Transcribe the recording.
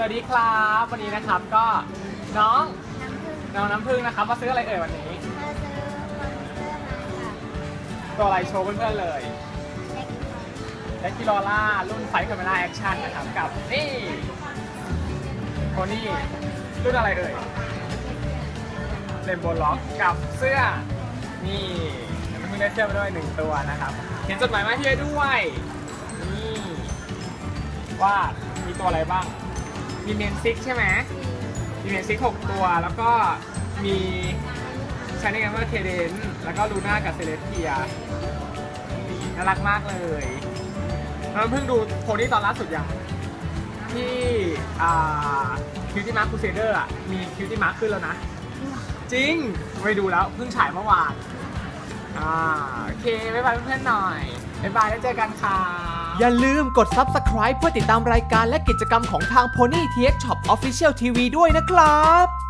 สวัสดีครับ วันนี้นะครับก็น้องน้ำผึ้งน้องน้ำพึ่งนะครับมาซื้ออะไรเอ่ยวันนี้มาซื้อมอนสเตอร์มาค่ะตัวอะไรโชว์เพื่อนๆเลยเล็กน้อยและกิโลล่ารุ่นไฟคาเมล่าแอคชั่นนะครับกับนี่โพนี่รุ่นอะไรเอ่ยเลมโบล็อกกับเสื้อนี่น้ำพึ่งได้เสื้อมาด้วยหนึ่งตัวนะครับเขียนจดหมายมาให้พี่ด้วย นี่ว่ามีตัวอะไรบ้าง มีเมนซิกใช่ไหมมีเมนซิกหกตัว แล้วก็มีชาเนกันเมอร์เคเดนแล้วก็ลูน่ากับเซเลสเทียน่ารักมากเลยเราเพิ่งดูโพนี่ตอนล่าสุดยังที่อ่าคิวตี้มาร์คคูเซเดอร์อะมีคิวตี้มาร์คขึ้นแล้วนะ จริง ไปดูแล้ว เพิ่งฉายเมื่อวานอ่าโอเค บ๊ายบายเพื่อนๆหน่อย บ๊ายบายแล้วเจอกันค่ะ อย่าลืมกด Subscribe เพื่อติดตามรายการและกิจกรรมของทาง Pony TX Shop Official TV ด้วยนะครับ